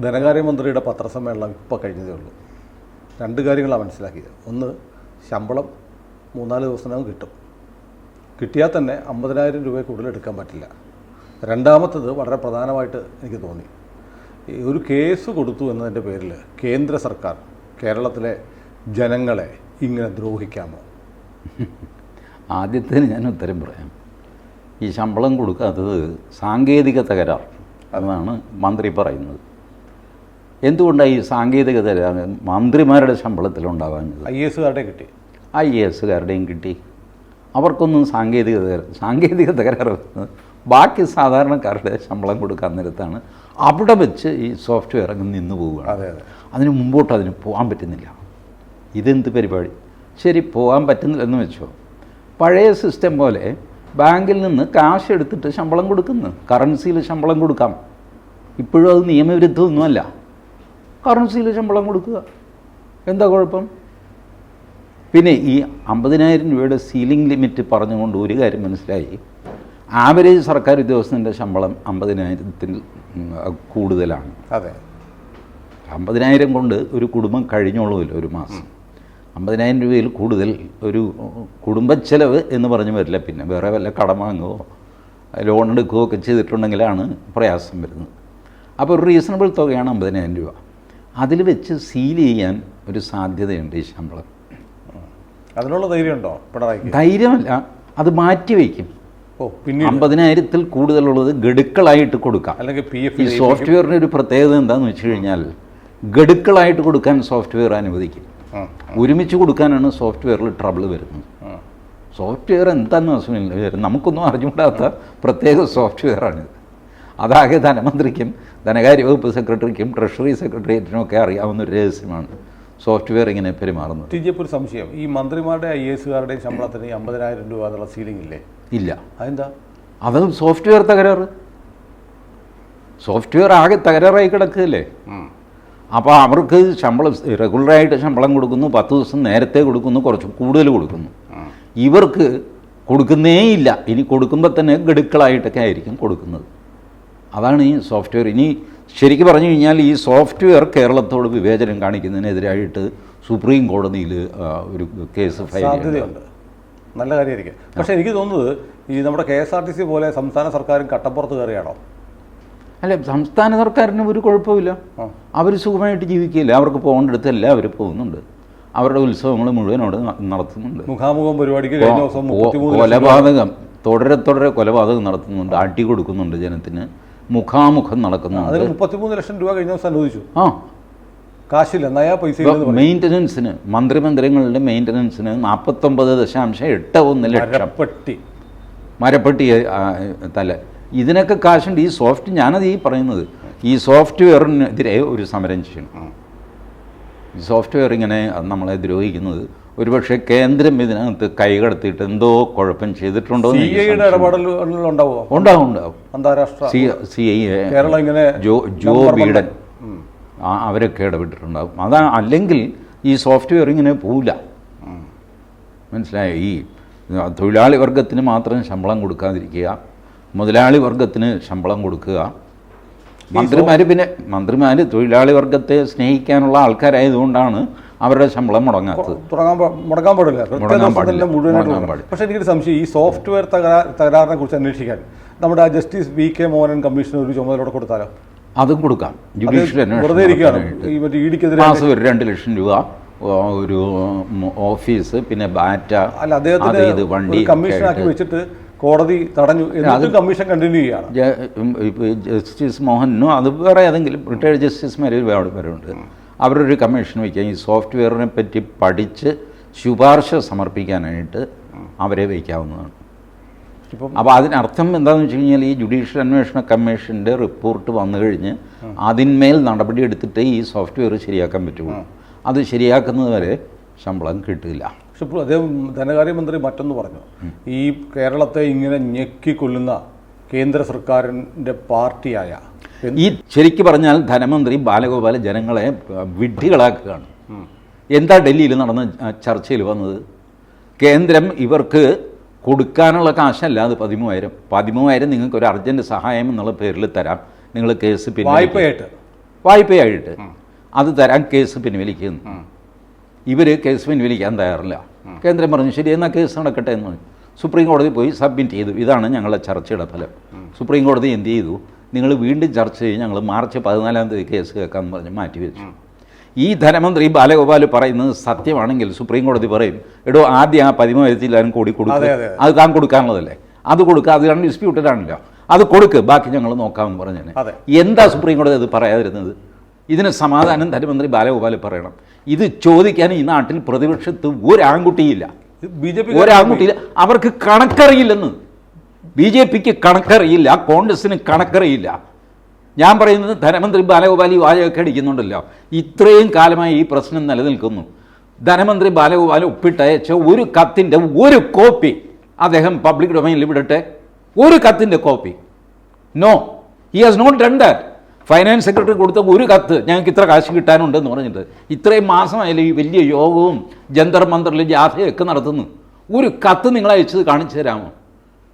ധനകാര്യമന്ത്രിയുടെ പത്രസമ്മേളനം ഇപ്പോൾ കഴിഞ്ഞതേ ഉള്ളൂ. രണ്ട് കാര്യങ്ങളാണ് മനസ്സിലാക്കിയത്. ഒന്ന് ശമ്പളം മൂന്നാൽ ദിവസത്തിനകം കിട്ടും. കിട്ടിയാൽ തന്നെ അമ്പതിനായിരം രൂപ കൂടുതൽ എടുക്കാൻ പറ്റില്ല. രണ്ടാമത്തത് വളരെ പ്രധാനമായിട്ട് എനിക്ക് തോന്നി. ഒരു കേസ് കൊടുത്തു എന്നതിന്റെ പേരിൽ കേന്ദ്ര സർക്കാർ കേരളത്തിലെ ജനങ്ങളെ ഇങ്ങനെ ദ്രോഹിക്കാമോ? ആദ്യത്തിന് ഞാൻ ഉത്തരം പറയാം. ഈ ശമ്പളം കൊടുക്കാത്തത് സാങ്കേതിക തകരാർ എന്നാണ് മന്ത്രി പറയുന്നത്. എന്തുകൊണ്ടാണ് ഈ സാങ്കേതികത മന്ത്രിമാരുടെ ശമ്പളത്തിലുണ്ടാകാഞ്ഞത് ഐ എസുകാരുടെ കിട്ടി. ഐ എസുകാരുടെയും കിട്ടി. അവർക്കൊന്നും സാങ്കേതിക സാങ്കേതിക തകരാറ് ബാക്കി സാധാരണക്കാരുടെ ശമ്പളം കൊടുക്കാൻ നേരത്താണ് അവിടെ വെച്ച് ഈ സോഫ്റ്റ്വെയർ അങ്ങ് നിന്ന് പോവുകയാണ്. അതെ അതെ. അതിന് മുമ്പോട്ട് അതിന് പോകാൻ പറ്റുന്നില്ല. ഇതെന്ത് പരിപാടി? ശരി പോകാൻ പറ്റുന്നില്ലെന്ന് വെച്ചോ. പഴയ സിസ്റ്റം പോലെ ബാങ്കിൽ നിന്ന് കാശ് എടുത്തിട്ട് ശമ്പളം കൊടുക്കുന്നു. കറൻസിയിൽ ശമ്പളം കൊടുക്കാം. ഇപ്പോഴും അത് നിയമവിരുദ്ധമൊന്നുമല്ല. കറൻസിയിൽ ശമ്പളം കൊടുക്കുക. എന്താ കുഴപ്പം? പിന്നെ ഈ അമ്പതിനായിരം രൂപയുടെ സീലിംഗ് ലിമിറ്റ് പറഞ്ഞുകൊണ്ട് ഒരു കാര്യം മനസ്സിലായി. ആവറേജ് സർക്കാർ ഉദ്യോഗസ്ഥന്റെ ശമ്പളം അമ്പതിനായിരത്തിൽ കൂടുതലാണ്. അതെ. അമ്പതിനായിരം കൊണ്ട് ഒരു കുടുംബം കഴിഞ്ഞോളുമല്ലോ ഒരു മാസം. അമ്പതിനായിരം രൂപയിൽ കൂടുതൽ ഒരു കുടുംബച്ചെലവ് എന്ന് പറഞ്ഞു വരില്ല. പിന്നെ വേറെ വല്ല കടം വാങ്ങുകയോ ലോൺ എടുക്കുകയോ ഒക്കെ ചെയ്തിട്ടുണ്ടെങ്കിലാണ് പ്രയാസം വരുന്നത്. അപ്പോൾ ഒരു റീസണബിൾ തുകയാണ് അമ്പതിനായിരം രൂപ. അതിൽ വെച്ച് സീൽ ചെയ്യാൻ ഒരു സാധ്യതയുണ്ട് ഈ ശമ്പളം. അതിനുള്ള ധൈര്യമുണ്ടോ ധൈര്യമല്ല അത് മാറ്റി വയ്ക്കും. ഓ പിന്നീട്? അമ്പതിനായിരത്തിൽ കൂടുതലുള്ളത് ഗഡുക്കളായിട്ട് കൊടുക്കാം. അല്ലെങ്കിൽ പി ഈ എഫ് സോഫ്റ്റ്വെയറിന് ഒരു പ്രത്യേകത എന്താണെന്ന് വെച്ച് കഴിഞ്ഞാൽ ഗഡുക്കളായിട്ട് കൊടുക്കാൻ സോഫ്റ്റ്വെയർ അനുവദിക്കും. ഒരുമിച്ച് കൊടുക്കാനാണ് സോഫ്റ്റ്വെയറിൽ ട്രബിൾ വരുന്നത്. സോഫ്റ്റ്വെയർ എന്താണെന്ന് അസുഖമില്ല നമുക്കൊന്നും അറിഞ്ഞുകൂടാത്ത പ്രത്യേക സോഫ്റ്റ്വെയറാണിത്. അതാകെ ധനമന്ത്രിക്കും ധനകാര്യ വകുപ്പ് സെക്രട്ടറിക്കും ട്രഷറി സെക്രട്ടേറിയറ്റിനും ഒക്കെ അറിയാവുന്ന ഒരു രഹസ്യമാണ്. സോഫ്റ്റ്വെയർ ഇങ്ങനെ പെരുമാറുന്നത്. തിരിച്ചപ്പോൾ സംശയം. ഈ മന്ത്രിമാരുടെ ഐ എസുകാരുടെയും ശമ്പളത്തിന് അമ്പതിനായിരം രൂപ എന്നുള്ള സീലിംഗ് ഇല്ലേ. ഇല്ല അതെന്താ? അതും സോഫ്റ്റ്വെയർ തകരാറ്. സോഫ്റ്റ്വെയർ ആകെ തകരാറായി കിടക്കുകയല്ലേ? അപ്പോൾ അവർക്ക് ശമ്പളം റെഗുലറായിട്ട് ശമ്പളം കൊടുക്കുന്നു പത്ത് ദിവസം നേരത്തെ കൊടുക്കുന്നു കുറച്ച് കൂടുതൽ കൊടുക്കുന്നു. ഇവർക്ക് കൊടുക്കുന്നേ ഇല്ല ഇനി കൊടുക്കുമ്പോൾ തന്നെ ഗഡുക്കളായിട്ടൊക്കെ ആയിരിക്കും കൊടുക്കുന്നത്. അതാണ് ഈ സോഫ്റ്റ്വെയർ. ഇനി ശരിക്കും പറഞ്ഞു കഴിഞ്ഞാൽ ഈ സോഫ്റ്റ്വെയർ കേരളത്തോട് വിവേചനം കാണിക്കുന്നതിനെതിരായിട്ട് സുപ്രീം കോടതിയിൽ ഒരു കേസ് ഫയൽ സാധ്യതയുണ്ട്. നല്ല കാര്യമായിരിക്കും. പക്ഷേ എനിക്ക് തോന്നുന്നത് ഈ നമ്മുടെ K S R T C പോലെ സംസ്ഥാന സർക്കാരും കട്ടപ്പുറത്ത് കയറിയാണോ? അല്ല സംസ്ഥാന സർക്കാരിന് ഒരു കുഴപ്പമില്ല. അവർ സുഖമായിട്ട് ജീവിക്കില്ല അവർക്ക് പോകേണ്ടടുത്ത് എല്ലാവരും പോകുന്നുണ്ട്. അവരുടെ ഉത്സവങ്ങൾ മുഴുവൻ അവിടെ നടത്തുന്നുണ്ട്. മുഖാമുഖം പരിപാടിക്ക് കഴിഞ്ഞ ദിവസം കൊലപാതകം. തുടരെ തുടരെ കൊലപാതകം നടത്തുന്നുണ്ട്. അടി കൊടുക്കുന്നുണ്ട് ജനത്തിന്. മുഖാമുഖം നടക്കുന്നുണ്ട് അതിന് മുപ്പത്തിമൂന്ന് ലക്ഷം രൂപ കഴിഞ്ഞ ദിവസം അനുവദിച്ചു. ആ. കാശില്ല നയാ പൈസ മെയിന്റനൻസിന് മന്ത്രിമന്ദിരങ്ങളുടെ മെയിന്റനൻസിന് നാൽപ്പത്തൊമ്പത് ദശാംശം എട്ട് ഒന്ന് ലക്ഷം. മരപ്പെട്ടി. തല. ഇതിനൊക്കെ കാശുണ്ട്. ഈ സോഫ്റ്റ് ഞാനത് ഈ പറയുന്നത്. ഈ സോഫ്റ്റ്വെയറിനെതിരെ ഒരു സമരം ചെയ്യണം. ഈ സോഫ്റ്റ്വെയർ ഇങ്ങനെ നമ്മളെ ദ്രോഹിക്കുന്നത് ഒരുപക്ഷെ കേന്ദ്രം ഇതിനകത്ത് കൈകടത്തിയിട്ട് എന്തോ കുഴപ്പം ചെയ്തിട്ടുണ്ടോ ഉണ്ടാവുമോ? ഉണ്ടാവും ഉണ്ടാവും അന്താരാഷ്ട്ര സി കേരളം ഇങ്ങനെ ജോ ജോ ബീഡൻ. അവരൊക്കെ ഇടപെട്ടിട്ടുണ്ടാവും. അതാ അല്ലെങ്കിൽ ഈ സോഫ്റ്റ്വെയർ ഇങ്ങനെ പോവില്ല. മനസ്സിലായോ? ഈ തൊഴിലാളി വർഗത്തിന് മാത്രം ശമ്പളം കൊടുക്കാതിരിക്കുക മുതലാളി വർഗത്തിന് ശമ്പളം കൊടുക്കുക. മന്ത്രിമാർ പിന്നെ മന്ത്രിമാർ തൊഴിലാളി വർഗത്തെ സ്നേഹിക്കാനുള്ള ആൾക്കാരായതുകൊണ്ടാണ് അവരുടെ ശമ്പളം മുടങ്ങാത്തത്. തുടങ്ങാൻ മുടങ്ങാൻ പാടില്ല. മുഴുവനായിട്ട് പാടില്ല. പക്ഷേ എനിക്കൊരു സംശയം. ഈ സോഫ്റ്റ്വെയർ തകരാ- തകരാറിനെ കുറിച്ച് അന്വേഷിക്കാൻ നമ്മുടെ ആ justice V K Mohanan commission ഒരു ചുമതല കൊടുത്താലോ? അതും കൊടുക്കാം. ജുഡീഷ്യൽ അന്വേഷണം മാസം ഒരു രണ്ട് ലക്ഷം രൂപ ഒരു ഓഫീസ് പിന്നെ ബാറ്റ അല്ല അദ്ദേഹത്തിന് വണ്ടി കമ്മീഷൻ ആക്കി വെച്ചിട്ട് കോടതി തടഞ്ഞു. എന്നിട്ടും കമ്മീഷൻ കണ്ടിന്യൂ ചെയ്യാണ് ജസ്റ്റിസ് മോഹനോ അത് വേറെ ഏതെങ്കിലും റിട്ടയർഡ് ജസ്റ്റിസ്മാർ ഒരുപാട് പേരുണ്ട്. അവരൊരു കമ്മീഷൻ വയ്ക്കുക ഈ സോഫ്റ്റ്വെയറിനെ പറ്റി പഠിച്ച് ശുപാർശ സമർപ്പിക്കാനായിട്ട് അവരെ വയ്ക്കാവുന്നതാണ്. ഇപ്പം അപ്പോൾ അതിനർത്ഥം എന്താണെന്ന് വെച്ച് കഴിഞ്ഞാൽ ഈ ജുഡീഷ്യൽ അന്വേഷണ കമ്മീഷന്റെ റിപ്പോർട്ട് വന്നു കഴിഞ്ഞ് അതിന്മേൽ നടപടി എടുത്തിട്ട് ഈ സോഫ്റ്റ്വെയർ ശരിയാക്കാൻ പറ്റുള്ളൂ. അത് ശരിയാക്കുന്നത് വരെ ശമ്പളം കിട്ടില്ല. പക്ഷെ ഇപ്പോൾ അദ്ദേഹം ധനകാര്യമന്ത്രി മറ്റൊന്ന് പറഞ്ഞു. ഈ കേരളത്തെ ഇങ്ങനെ ഞെക്കിക്കൊല്ലുന്ന കേന്ദ്ര സർക്കാരിന്റെ പാർട്ടിയായ ഈ ശരിക്ക് പറഞ്ഞാൽ ധനമന്ത്രി ബാലഗോപാല ജനങ്ങളെ വിഡ്ഢികളാക്കുകയാണ്. എന്താ ഡൽഹിയിൽ നടന്ന ചർച്ചയിൽ വന്നത്? കേന്ദ്രം ഇവർക്ക് കൊടുക്കാനുള്ള കാശല്ല അത് പതിമൂവായിരം. പതിമൂവായിരം നിങ്ങൾക്ക് ഒരു അർജന്റ് സഹായം എന്നുള്ള പേരിൽ തരാം. നിങ്ങൾ കേസ് പിന്നെ വായ്പയായിട്ട്. വായ്പയായിട്ട്. അത് തരാൻ കേസ് പിൻവലിക്കുന്നു. ഇവർ കേസ് പിൻവലിക്കാൻ തയ്യാറില്ല. കേന്ദ്രം പറഞ്ഞു ശരി എന്നാൽ കേസ് നടക്കട്ടെ എന്ന് പറഞ്ഞു. സുപ്രീം കോടതി പോയി സബ്മിറ്റ് ചെയ്തു. ഇതാണ് ഞങ്ങളുടെ ചർച്ചയുടെ ഫലം. സുപ്രീം കോടതി എന്ത് ചെയ്തു? നിങ്ങൾ വീണ്ടും ചർച്ച ചെയ്ത് ഞങ്ങൾ മാർച്ച് പതിനാലാം തീയതി കേസ് കേൾക്കാമെന്ന് പറഞ്ഞ് മാറ്റിവെച്ചു ഈ ധനമന്ത്രി ബാലഗോപാൽ പറയുന്നത് സത്യമാണെങ്കിൽ സുപ്രീം കോടതി പറയും എടോ ആദ്യം ആ പതിമ കോടി കൂടി കൊടുക്കുക അതെ. താൻ കൊടുക്കാനുള്ളതല്ലേ? അത് കൊടുക്കുക അത് രണ്ട് ഡിസ്പ്യൂട്ടഡ് ആണല്ലോ. അത് കൊടുക്ക് ബാക്കി ഞങ്ങൾ നോക്കാമെന്ന് പറഞ്ഞേനെ. എന്താ സുപ്രീം കോടതി അത് പറയാതിരുന്നത്? ഇതിന് സമാധാനം ധനമന്ത്രി ബാലഗോപാൽ പറയണം. ഇത് ചോദിക്കാൻ ഈ നാട്ടിൽ പ്രതിപക്ഷത്ത് ഒരു ആൺകുട്ടിയില്ല. ബി ജെ പി ഒരാൺകുട്ടിയില്ല അവർക്ക് കണക്കറിയില്ലെന്ന്. ബി ജെ പിക്ക് കണക്കറിയില്ല കോൺഗ്രസ്സിന് കണക്കറിയില്ല. ഞാൻ പറയുന്നത് ധനമന്ത്രി ബാലഗോപാലി വാചകമൊക്കെ അടിക്കുന്നുണ്ടല്ലോ. ഇത്രയും കാലമായി ഈ പ്രശ്നം നിലനിൽക്കുന്നു. ധനമന്ത്രി ബാലഗോപാൽ ഒപ്പിട്ടയച്ച ഒരു കത്തിന്റെ ഒരു കോപ്പി അദ്ദേഹം പബ്ലിക് ഡൊമൈനിൽ വിടട്ടെ. ഒരു കത്തിന്റെ copy. No he has not done that finance secretary കൊടുത്ത ഒരു കത്ത് ഞങ്ങൾക്ക് ഇത്ര കാശ് കിട്ടാനുണ്ടെന്ന് പറഞ്ഞിട്ട് ഇത്രയും മാസമായാലും ഈ വലിയ യോഗവും ജന്തർ മന്ത്രിൽ ജാഥയൊക്കെ നടത്തുന്നു. ഒരു കത്ത് നിങ്ങൾ അയച്ചത് കാണിച്ചു തരാമോ?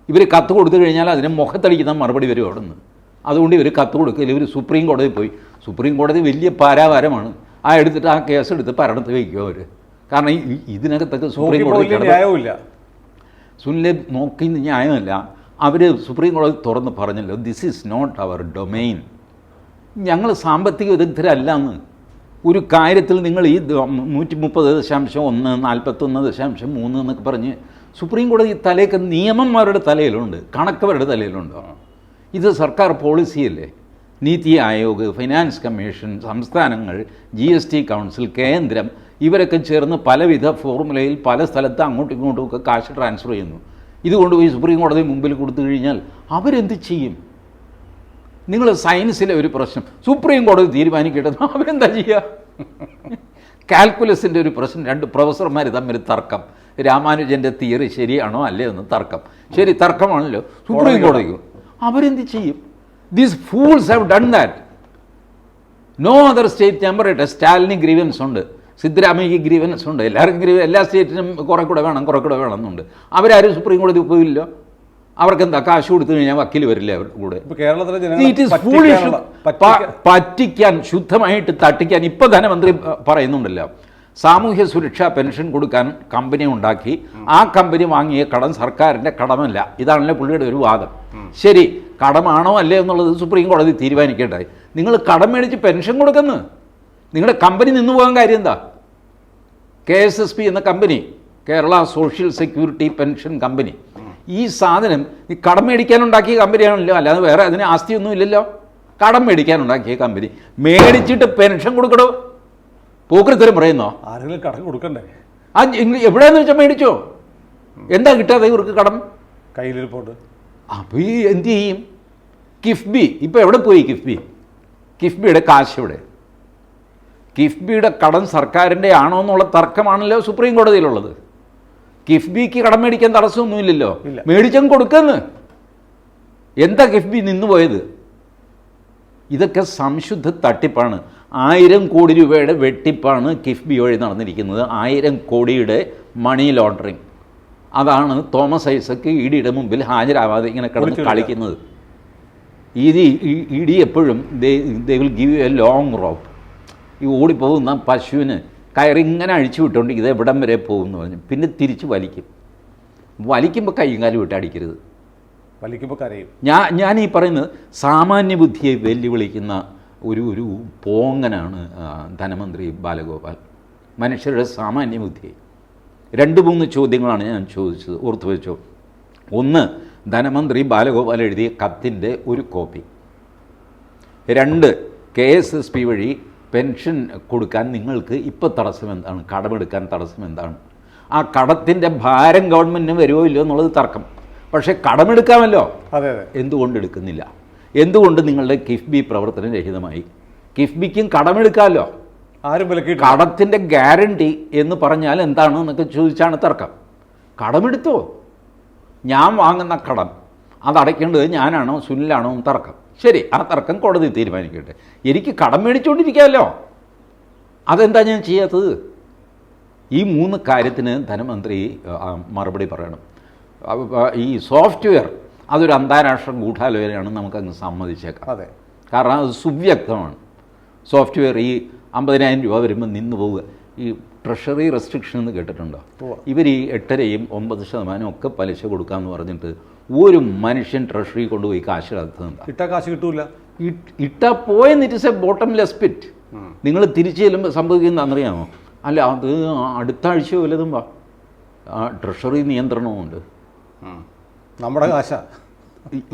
ഇവർ കത്ത് കൊടുത്തു കഴിഞ്ഞാൽ അതിന് മുഖത്തടിക്കുന്ന മറുപടി വരും അവിടെ നിന്ന് അതുകൊണ്ട് ഇവർ കത്ത് കൊടുക്കില്ല ഇവർ സുപ്രീം കോടതി പോയി. സുപ്രീം കോടതി വലിയ പാരാവാരമാണ്. ആ എടുത്തിട്ട് ആ കേസ് എടുത്ത് പരണത്ത് വയ്ക്കും അവർ കാരണം ഈ- ഇതിനകത്തൊക്കെ സുപ്രീം കോടതി കിടന്ന് സുനിലെ നോക്കി ന്യായമല്ല. അവർ സുപ്രീം കോടതി തുറന്ന് പറഞ്ഞല്ലോ this is not our domain ഞങ്ങൾ സാമ്പത്തിക വിദഗ്ധരല്ല എന്ന് ഒരു കാര്യത്തിൽ നിങ്ങൾ ഈ നൂറ്റി മുപ്പത് ദശാംശം ഒന്ന് നാൽപ്പത്തൊന്ന് ദശാംശം മൂന്ന് എന്നൊക്കെ പറഞ്ഞ് സുപ്രീം കോടതി തലയൊക്കെ നിയമന്മാരുടെ തലയിലുണ്ട്. കണക്കവരുടെ തലയിലുണ്ട്. ഇത് സർക്കാർ പോളിസിയല്ലേ? നീതി ആയോഗ് ഫിനാൻസ് കമ്മീഷൻ സംസ്ഥാനങ്ങൾ ജി എസ് ടി കൗൺസിൽ കേന്ദ്രം ഇവരൊക്കെ ചേർന്ന് പലവിധ ഫോർമുലയിൽ പല സ്ഥലത്ത് അങ്ങോട്ടും ഇങ്ങോട്ടും ഒക്കെ കാശ് ട്രാൻസ്ഫർ ചെയ്യുന്നു. ഇത് കൊണ്ടുപോയി സുപ്രീം കോടതി മുമ്പിൽ കൊടുത്തു കഴിഞ്ഞാൽ അവരെന്ത് ചെയ്യും? നിങ്ങൾ സയൻസിലെ ഒരു പ്രശ്നം. സുപ്രീം കോടതി തീരുമാനിക്കട്ടെ. അവരെന്താ ചെയ്യുക കാൽക്കുലസിന്റെ ഒരു പ്രശ്നം. രണ്ട് പ്രൊഫസർമാർ തമ്മിൽ തർക്കം. രാമാനുജന്റെ തിയറി ശരിയാണോ അല്ലേ എന്ന് തർക്കം. ശരി തർക്കമാണല്ലോ. സുപ്രീം കോടതിക്ക് അവരെന്ത് ചെയ്യും? These fools have done that no other state ഞാൻ പറയട്ടെ സ്റ്റാലിന് ഗ്രീവൻസ് ഉണ്ട്. സിദ്ധരാമയ്ക്ക് ഗ്രീവൻസ് ഉണ്ട്. എല്ലാവർക്കും ഗ്രീവൻ എല്ലാ സ്റ്റേറ്റിനും കുറെ കൂടെ വേണം കുറെ കൂടെ വേണം എന്നുണ്ട്. അവരാരും സുപ്രീം കോടതി പോയില്ലോ അവർക്ക് എന്താ കാശ് കൊടുത്തു കഴിഞ്ഞാൽ വക്കീൽ വരില്ലേ അവരുടെ കൂടെ? പറ്റിക്കാൻ ശുദ്ധമായിട്ട് തട്ടിക്കാൻ ഇപ്പൊ ധനമന്ത്രി പറയുന്നുണ്ടല്ലോ. സാമൂഹ്യ സുരക്ഷാ പെൻഷൻ കൊടുക്കാൻ കമ്പനി ഉണ്ടാക്കി. ആ കമ്പനി വാങ്ങിയ കടം സർക്കാരിന്റെ കടമല്ല. ഇതാണല്ലോ പുള്ളിയുടെ ഒരു വാദം. ശരി കടമാണോ അല്ലേ എന്നുള്ളത് സുപ്രീം കോടതി തീരുമാനിക്കേണ്ടായി നിങ്ങൾ കടം മേടിച്ച് പെൻഷൻ കൊടുക്കുന്നു. നിങ്ങളുടെ കമ്പനി നിന്നു പോകാൻ കാര്യം എന്താ? കെ എസ് എസ് പി എന്ന company Kerala social security pension company. ഈ സാധനം ഈ കടം മേടിക്കാനുണ്ടാക്കിയ കമ്പനിയാണല്ലോ അല്ലാതെ വേറെ അതിന് ആസ്തിയൊന്നും ഇല്ലല്ലോ. കടം മേടിക്കാനുണ്ടാക്കിയ കമ്പനി. മേടിച്ചിട്ട് പെൻഷൻ കൊടുക്കണോ? പോക്കരുത്തരം പറയുന്നോ? ആരെങ്കിലും കടം കൊടുക്കണ്ടേ? ആ എവിടെയെന്ന് വെച്ചാൽ മേടിച്ചോ? എന്താ കിട്ടാതെ ഇവർക്ക് കടം? കയ്യിലിരിപ്പോട്ട് അപ്പോൾ ഈ എന്ത് ചെയ്യും? കിഫ്ബി ഇപ്പോൾ എവിടെ പോയി കിഫ്ബി? കിഫ്ബിയുടെ കാശ് എവിടെ? കിഫ്ബിയുടെ കടം സർക്കാരിന്റെ ആണോ എന്നുള്ള തർക്കമാണല്ലോ സുപ്രീം കോടതിയിലുള്ളത്. കിഫ്ബിക്ക് കടം മേടിക്കാൻ തടസ്സമൊന്നുമില്ലല്ലോ. മേടിച്ചും കൊടുക്കുന്നു. എന്താ കിഫ്ബി നിന്നുപോയത് ഇതൊക്കെ സംശുദ്ധ തട്ടിപ്പാണ്. ആയിരം കോടി രൂപയുടെ വെട്ടിപ്പാണ് കിഫ്ബി വഴി നടന്നിരിക്കുന്നത്. ആയിരം കോടിയുടെ മണി ലോണ്ടറിങ്. അതാണ് തോമസ് ഐസക്ക് ഇ ഡിയുടെ മുമ്പിൽ ഹാജരാവാതെ ഇങ്ങനെ കിടന്ന്. കളിക്കുന്നത്. ഇത് ഇ ഡി എപ്പോഴും they will give you a long rope. ഈ ഓടിപ്പോകുന്ന പശുവിന് കയറി ഇങ്ങനെ അഴിച്ചു വിട്ടുകൊണ്ട് ഇത് എവിടം വരെ പോകും എന്ന് പറഞ്ഞു. പിന്നെ തിരിച്ച് വലിക്കും. വലിക്കുമ്പോൾ കൈയും കാലും വിട്ട് അടിക്കരുത്. വലിക്കുമ്പോൾ കരയും. ഞാൻ ഞാൻ ഈ പറയുന്നത് സാമാന്യ ബുദ്ധിയെ വെല്ലുവിളിക്കുന്ന ഒരു ഒരു പോങ്ങനാണ് ധനമന്ത്രി ബാലഗോപാൽ. മനുഷ്യരുടെ സാമാന്യ ബുദ്ധി രണ്ട് മൂന്ന് ചോദ്യങ്ങളാണ് ഞാൻ ചോദിച്ചത് ഓർത്തു വെച്ചോ. ഒന്ന് ധനമന്ത്രി ബാലഗോപാൽ എഴുതിയ കത്തിന്റെ ഒരു കോപ്പി. രണ്ട് കെ എസ് എസ് പി വഴി പെൻഷൻ കൊടുക്കാൻ നിങ്ങൾക്ക് ഇപ്പോൾ തടസ്സം എന്താണ്? കടമെടുക്കാൻ തടസ്സം എന്താണ്? ആ കടത്തിന്റെ ഭാരം ഗവൺമെന്റിന് വരുമോ ഇല്ലയോ എന്നുള്ളത് തർക്കം. പക്ഷേ കടമെടുക്കാമല്ലോ. അതെ അതെ. എന്തുകൊണ്ട് എടുക്കുന്നില്ല? എന്തുകൊണ്ട് നിങ്ങളുടെ കിഫ്ബി പ്രവർത്തനം രഹിതമായി? കിഫ്ബിക്കും കടമെടുക്കാമല്ലോ. ആരും വിലക്കിയിട്ട് കടത്തിന്റെ ഗ്യാരണ്ടി എന്ന് പറഞ്ഞാൽ എന്താണ് എന്നൊക്കെ ചോദിച്ചാണ് തർക്കം. കടമെടുത്തോ? ഞാൻ വാങ്ങുന്ന കടം. അത് അടയ്ക്കേണ്ടത് ഞാനാണോ? സുനിലാണോ? തർക്കം. ശരി ആ തർക്കം കോടതി തീരുമാനിക്കട്ടെ. എനിക്ക് കടം മേടിച്ചുകൊണ്ടിരിക്കാമല്ലോ അതെന്താ ഞാൻ ചെയ്യാത്തത്? ഈ മൂന്ന് കാര്യത്തിന് ധനമന്ത്രി മറുപടി പറയണം. ഈ സോഫ്റ്റ്വെയർ അതൊരു അന്താരാഷ്ട്ര ഗൂഢാലോചനയാണ് നമുക്കങ്ങ് സമ്മതിച്ചേക്കാം. അതെ. കാരണം അത് സുവ്യക്തമാണ്. സോഫ്റ്റ്വെയർ ഈ അമ്പതിനായിരം രൂപ വരുമ്പോൾ നിന്ന് പോവുക ഈ ട്രഷറി റെസ്ട്രിക്ഷൻ എന്ന് കേട്ടിട്ടുണ്ടോ? ഇവർ ഈ എട്ടരയും ഒമ്പത് ശതമാനം ഒക്കെ പലിശ കൊടുക്കാമെന്ന് പറഞ്ഞിട്ട് ഒരു മനുഷ്യൻ ട്രഷറി കൊണ്ടുപോയി കാശ് ഇട്ട ഇട്ടാ കാശ് കിട്ടൂല. ഇട്ട പോയെന്ന് it is a bottomless pit നിങ്ങൾ തിരിച്ചു ചെല്ലുമ്പോൾ സംഭവിക്കുന്ന അറിയാമോ? അല്ല അത് അടുത്ത ആഴ്ച വല്ലതും വാ. ആ ട്രഷറി നിയന്ത്രണമുണ്ട് നമ്മുടെ കാശ.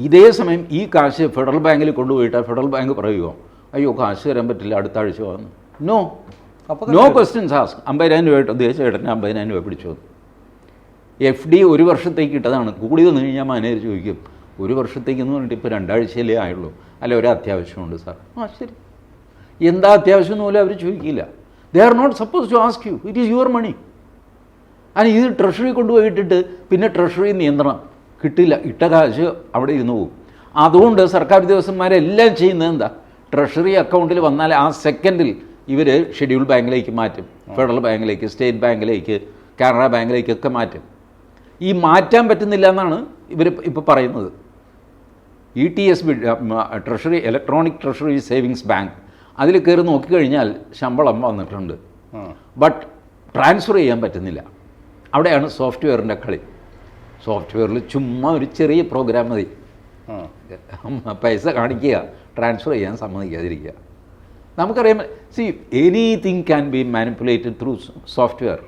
ഇതേ സമയം ഈ കാശ് ഫെഡറൽ ബാങ്കിൽ കൊണ്ടുപോയിട്ട് ഫെഡറൽ ബാങ്ക് പറയുമോ അയ്യോ കാശ് തരാൻ പറ്റില്ല അടുത്ത ആഴ്ച വന്നു. നോ നോ ക്വസ്റ്റ്യൻസ് ആസ്ക് അമ്പതിനായിരം രൂപ ദേശീയ ചേട്ടന് അമ്പതിനായിരം രൂപ പിടിച്ചു വന്നു. എഫ് ഡി ഒരു വർഷത്തേക്ക് ഇട്ടതാണ്. കൂടി വന്നു കഴിഞ്ഞാൽ മാനേജർ ചോദിക്കും ഒരു വർഷത്തേക്ക് എന്ന് പറഞ്ഞിട്ട് ഇപ്പോൾ രണ്ടാഴ്ചയിലേ ആയുള്ളൂ. അല്ല ഒരു അത്യാവശ്യമുണ്ട് സാർ? ആ ശരി. എന്താ അത്യാവശ്യം എന്ന് പോലും അവർ ചോദിക്കില്ല. They are not suppose to ask you it is your money അതിന് ഇത് ട്രഷറി കൊണ്ടുപോയിട്ടിട്ട് പിന്നെ ട്രഷറി നിയന്ത്രണം കിട്ടില്ല. ഇട്ട കാശ് അവിടെ ഇരുന്ന് പോകും അതുകൊണ്ട് സർക്കാർ ഉദ്യോഗസ്ഥന്മാരെല്ലാം ചെയ്യുന്നത് എന്താ? ട്രഷറി അക്കൗണ്ടിൽ വന്നാൽ ആ സെക്കൻഡിൽ ഇവർ ഷെഡ്യൂൾ ബാങ്കിലേക്ക് മാറ്റും. ഫെഡറൽ ബാങ്കിലേക്ക് സ്റ്റേറ്റ് ബാങ്കിലേക്ക് കാനറ ബാങ്കിലേക്കൊക്കെ മാറ്റും. ഈ മാറ്റാൻ പറ്റുന്നില്ല എന്നാണ് ഇവർ ഇപ്പോൾ പറയുന്നത്. E T S B treasury electronic treasury savings bank അതിൽ കയറി നോക്കിക്കഴിഞ്ഞാൽ ശമ്പളം വന്നിട്ടുണ്ട്. ബട്ട് ട്രാൻസ്ഫർ ചെയ്യാൻ പറ്റുന്നില്ല. അവിടെയാണ് സോഫ്റ്റ്വെയറിന്റെ കളി. സോഫ്റ്റ്വെയറിൽ ചുമ്മാ ഒരു ചെറിയ പ്രോഗ്രാം മതി. പൈസ കാണിക്കുക. ട്രാൻസ്ഫർ ചെയ്യാൻ സമ്മതിക്കാതിരിക്കുക. നമുക്കറിയാം see anything can be manipulated through software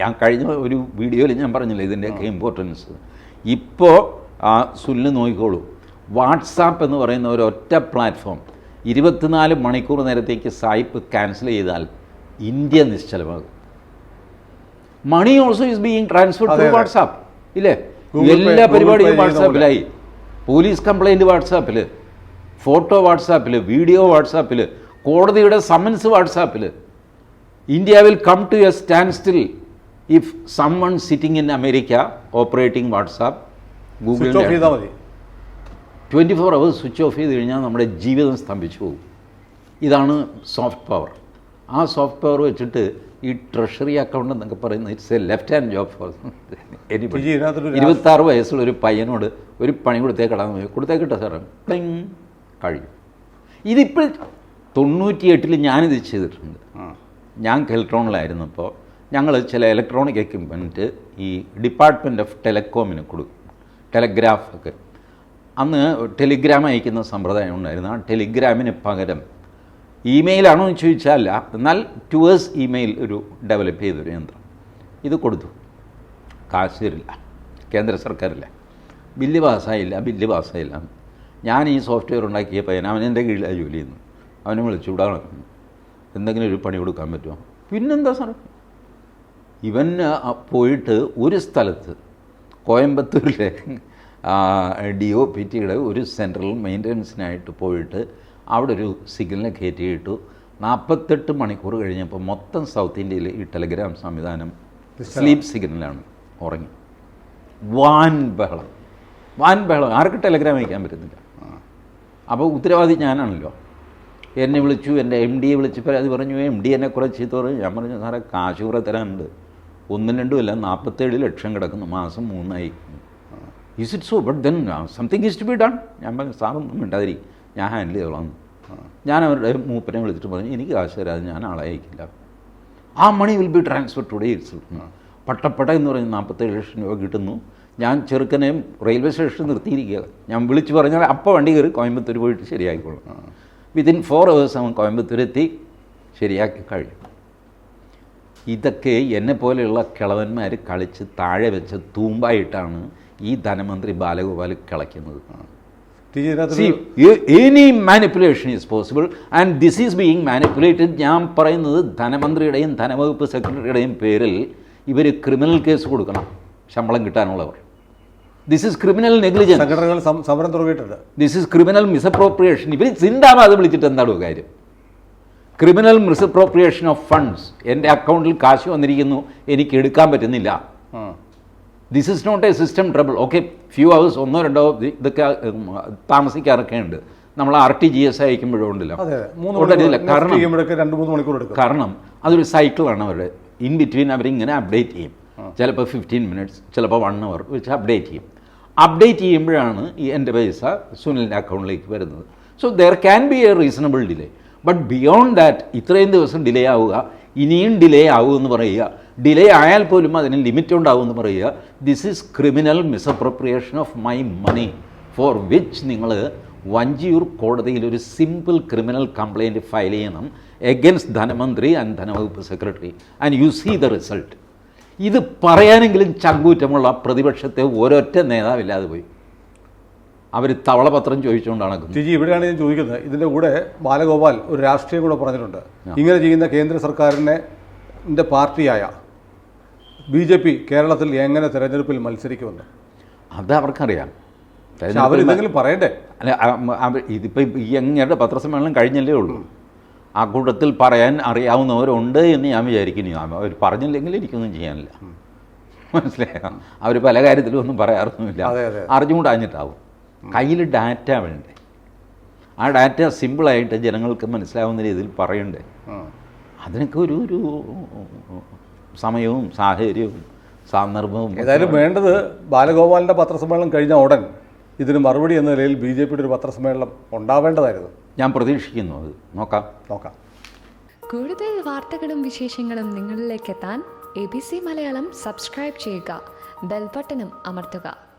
ഞാൻ കഴിഞ്ഞ ഒരു വീഡിയോയിൽ ഞാൻ പറഞ്ഞില്ല ഇതിന്റെയൊക്കെ ഇമ്പോർട്ടൻസ് ഇപ്പോൾ ആ സുല്ല് നോക്കിക്കോളൂ. വാട്സാപ്പ് എന്ന് പറയുന്ന ഒരു ഒറ്റ പ്ലാറ്റ്ഫോം ഇരുപത്തിനാല് മണിക്കൂർ നേരത്തേക്ക് സായിപ്പ് ക്യാൻസൽ ചെയ്താൽ India നിശ്ചലമാകും. Money also is being transfer to. WhatsApp. ഇല്ലേ? എല്ലാ പരിപാടിയും വാട്സാപ്പിലായി. പോലീസ് കംപ്ലൈന്റ് വാട്സാപ്പിൽ ഫോട്ടോ വാട്സാപ്പിൽ വീഡിയോ വാട്സാപ്പിൽ കോടതിയുടെ സമൻസ് വാട്സാപ്പിൽ India will come to a standstill if someone sitting in America operating WhatsApp Google twenty four hours switch off ചെയ്ത് കഴിഞ്ഞാൽ നമ്മുടെ ജീവിതം സ്തംഭിച്ചു പോകും. ഇതാണ് സോഫ്റ്റ് പവർ ആ സോഫ്റ്റ് പവർ വെച്ചിട്ട് ഈ ട്രഷറി അക്കൗണ്ട് എന്നൊക്കെ പറയുന്നത് it's a left hand job four ഇരുപത്തി ആറ് ഇരുപത്താറ് വയസ്സുള്ള ഒരു പയ്യനോട് ഒരു പണി കൊടുത്തേക്കടാന്ന് പോയി. കൊടുത്തേക്കിട്ട സാറേ? പ്ലിങ് കഴിയും. ഇതിപ്പോൾ തൊണ്ണൂറ്റിയെട്ടിൽ ഞാനിത് ചെയ്തിട്ടുണ്ട്. ഞാൻ കെൽട്രോണിലായിരുന്നപ്പോൾ ഞങ്ങൾ ചില ഇലക്ട്രോണിക് എക്യുപ്മെന്റ് ഈ ഡിപ്പാർട്ട്മെന്റ് ഓഫ് ടെലികോമിന് കൊടുക്കും ടെലഗ്രാഫ് ഒക്കെ. അന്ന് ടെലിഗ്രാം അയക്കുന്ന സമ്പ്രദായം ഉണ്ടായിരുന്നു. ആ ടെലിഗ്രാമിന് പകരം ഇമെയിലാണോ എന്ന് ചോദിച്ചാൽ എന്നാൽ ടുവേഴ്സ് ഇമെയിൽ ഒരു ഡെവലപ്പ് ചെയ്തൊരു യന്ത്രം. ഇത് കൊടുത്തു. കാശ് തരില്ല കേന്ദ്ര സർക്കാരില്ല. Bill പാസ്സായില്ല bill പാസ്സായില്ല. ഞാൻ ഈ സോഫ്റ്റ്വെയർ ഉണ്ടാക്കിയ പയ്യൻ അവൻ എന്റെ കീഴിലാണ് ജോലി ചെയ്യുന്നു അവനെ വിളിച്ചു വിടാണ് എന്തെങ്കിലും ഒരു പണി കൊടുക്കാൻ പറ്റുമോ? പിന്നെന്താ സാറേ? ഇവൻ പോയിട്ട് ഒരു സ്ഥലത്ത് കോയമ്പത്തൂരിലെ ഡി ഒ പി ടിയുടെ ഒരു സെൻട്രൽ മെയിന്റനൻസിനായിട്ട് പോയിട്ട് അവിടെ ഒരു സിഗ്നൽ കയറ്റിയിട്ടു നാൽപ്പത്തെട്ട് മണിക്കൂർ കഴിഞ്ഞപ്പോൾ മൊത്തം സൗത്ത് ഇന്ത്യയിൽ ഈ ടെലഗ്രാം സംവിധാനം സ്ലീപ്പ് സിഗ്നലാണ് ഉറങ്ങി. വാൻ ബഹളം. വാൻ ബഹളം. ആർക്ക് ടെലഗ്രാം അയക്കാൻ പറ്റുന്നില്ല. അപ്പോൾ ഉത്തരവാദി ഞാനാണല്ലോ. എന്നെ വിളിച്ചു എന്റെ എം ഡിയെ വിളിച്ചപ്പോൾ അത് പറഞ്ഞു എം ഡി എന്നെ കുറച്ച് ചീത്ത പറഞ്ഞു. ഞാൻ പറഞ്ഞു സാറേ കാശ് കുറേ തരാനുണ്ട്. ഒന്നും രണ്ടും അല്ല നാൽപ്പത്തേഴ് ലക്ഷം കിടക്കുന്നു മാസം മൂന്നായി. Is it so but then something is to be done ഞാൻ പറഞ്ഞു സാറൊന്നും മിണ്ടാതിരി ഞാൻ ഹാൻഡിൽ ചെയ്തോളാം. ഞാൻ അവരുടെ മൂപ്പനെ വിളിച്ചിട്ട് പറഞ്ഞു എനിക്ക് കാശ് തരാതെ ഞാൻ ആളെ അയക്കില്ല. ആ money will be transfer today it's പട്ടപ്പട്ട എന്ന് പറഞ്ഞ് നാൽപ്പത്തേഴ് ലക്ഷം രൂപ കിട്ടുന്നു. ഞാൻ ചെറുക്കനെ റെയിൽവേ സ്റ്റേഷനിൽ നിർത്തിയിരിക്കുക. ഞാൻ വിളിച്ചു പറഞ്ഞാൽ അപ്പോൾ വണ്ടി കയറി കോയമ്പത്തൂർ പോയിട്ട് ശരിയാക്കിക്കോളും. വിതിൻ ഫോർ അവേഴ്സ് അവൻ കോയമ്പത്തൂർ എത്തി ശരിയാക്കി കഴിയും ഇതൊക്കെ എന്നെ പോലെയുള്ള കിളവന്മാർ കളിച്ച് താഴെ വെച്ച് തൂമ്പായിട്ടാണ് ഈ ധനമന്ത്രി Balagopal കിളയ്ക്കുന്നത് any manipulation is possible and this is being manipulated and this is being manipulated. ഞാൻ പറയുന്നത് ധനമന്ത്രിയുടെയും ധനവകുപ്പ് സെക്രട്ടറിയുടെയും പേരിൽ ഇവർ ക്രിമിനൽ കേസ് കൊടുക്കണം ശമ്പളം കിട്ടാനുള്ളവർ. ദിസ് ഇസ് ക്രിമിനൽ നെഗ്ലിജൻസ് സംഘടനകൾ സമരം തുടങ്ങിയിട്ടുണ്ട്. ദിസ് ഇസ് ക്രിമിനൽ മിസ്അപ്രോപ്രിയേഷൻ ഇവർ ചിന്താബാധ വിളിച്ചിട്ട് എന്താണോ കാര്യം? ക്രിമിനൽ മിസ്അപ്രോപ്രിയേഷൻ ഓഫ് ഫണ്ട്സ് എന്റെ അക്കൗണ്ടിൽ കാശ് വന്നിരിക്കുന്നു. എനിക്ക് എടുക്കാൻ പറ്റുന്നില്ല. This is not a system trouble okay few hours ഒന്നോ രണ്ടോ ഇതൊക്കെ താമസിക്കാറൊക്കെ ഉണ്ട് നമ്മൾ ആർ ടി ജി എസ് അയക്കുമ്പോഴും ഉണ്ടല്ലോ. അതെ അതെ. മൂന്ന് ഉടനെ ഇല്ല. കാരണം കാരണം അതൊരു സൈക്കിളാണ് അവരുടെ. ഇൻ ബിറ്റ്വീൻ അവരിങ്ങനെ അപ്ഡേറ്റ് ചെയ്യും. ചിലപ്പോൾ ഫിഫ്റ്റീൻ മിനിറ്റ്സ് ചിലപ്പോൾ വൺ അവർ വെച്ച് അപ്ഡേറ്റ് ചെയ്യും. അപ്ഡേറ്റ് ചെയ്യുമ്പോഴാണ് ഈ എന്റെ പൈസ സുനിലിന്റെ അക്കൗണ്ടിലേക്ക് വരുന്നത്. So there can be a reasonable delay but beyond that ഇത്രയും ദിവസം ഡിലേ ആവുക ഇനിയും ഡിലേ ആവുമെന്ന് പറയുക ഡിലേ ആയാൽ പോലും അതിന് ലിമിറ്റ് ഉണ്ടാവുമെന്ന് പറയുക this is criminal misappropriation of my money for which നിങ്ങൾ വഞ്ചിയൂർ കോടതിയിൽ ഒരു സിമ്പിൾ ക്രിമിനൽ കംപ്ലയിന്റ് ഫയൽ ചെയ്യണം എഗൻസ്റ്റ് ധനമന്ത്രി and ധനവകുപ്പ് secretary and you see the result ഇത് പറയാനെങ്കിലും ചങ്കൂറ്റമുള്ള പ്രതിപക്ഷത്തെ ഒരൊറ്റ നേതാവില്ലാതെ പോയി. അവർ തവളപത്രം ചോദിച്ചുകൊണ്ടാണ് ജിജി ഇവിടെയാണ് ഞാൻ ചോദിക്കുന്നത്. ഇതിന്റെ കൂടെ ബാലഗോപാൽ ഒരു രാഷ്ട്രീയം കൂടെ പറഞ്ഞിട്ടുണ്ട്. ഇങ്ങനെ ചെയ്യുന്ന കേന്ദ്ര സർക്കാരിനെ പാർട്ടിയായ ബി ജെ പി കേരളത്തിൽ എങ്ങനെ തെരഞ്ഞെടുപ്പിൽ മത്സരിക്കുമെന്ന്. അത് അവർക്കറിയാം. അവരിതെങ്കിലും പറയണ്ടേ? അല്ല ഇതിപ്പോൾ ഈ അങ്ങയുടെ പത്രസമ്മേളനം കഴിഞ്ഞല്ലേ ഉള്ളൂ. ആ കൂട്ടത്തിൽ പറയാൻ അറിയാവുന്നവരുണ്ട് എന്ന് ഞാൻ വിചാരിക്കുന്നു. ഞാൻ അവർ പറഞ്ഞില്ലെങ്കിൽ എനിക്കൊന്നും ചെയ്യാനില്ല. മനസ്സിലായോ? അവർ പല കാര്യത്തിലും ഒന്നും പറയാറൊന്നുമില്ല. അറിഞ്ഞുകൂടാഞ്ഞിട്ടാവും. കയ്യിൽ ഡാറ്റ വേണ്ടേ? ആ ഡാറ്റ സിമ്പിളായിട്ട് ജനങ്ങൾക്ക് മനസ്സിലാവുന്ന രീതിയിൽ പറയണ്ടേ. അതിനൊക്കെ ഒരു ഒരു സമയവും സാഹചര്യവും സന്ദർഭവും ഏതായാലും വേണ്ടത് ബാലഗോപാലിന്റെ പത്രസമ്മേളനം കഴിഞ്ഞ ഉടൻ ഇതിന് മറുപടി എന്ന നിലയിൽ ബി ജെ പിയുടെ ഒരു പത്രസമ്മേളനം ഉണ്ടാവേണ്ടതായിരുന്നു. ഞാൻ പ്രതീക്ഷിക്കുന്നു അത്. നോക്കാം. നോക്കാം. കൂടുതൽ വാർത്തകളും വിശേഷങ്ങളും നിങ്ങളിലേക്ക് എത്താൻ A B C Malayalam subscribe ചെയ്യുക. ബെൽബട്ടനും അമർത്തുക.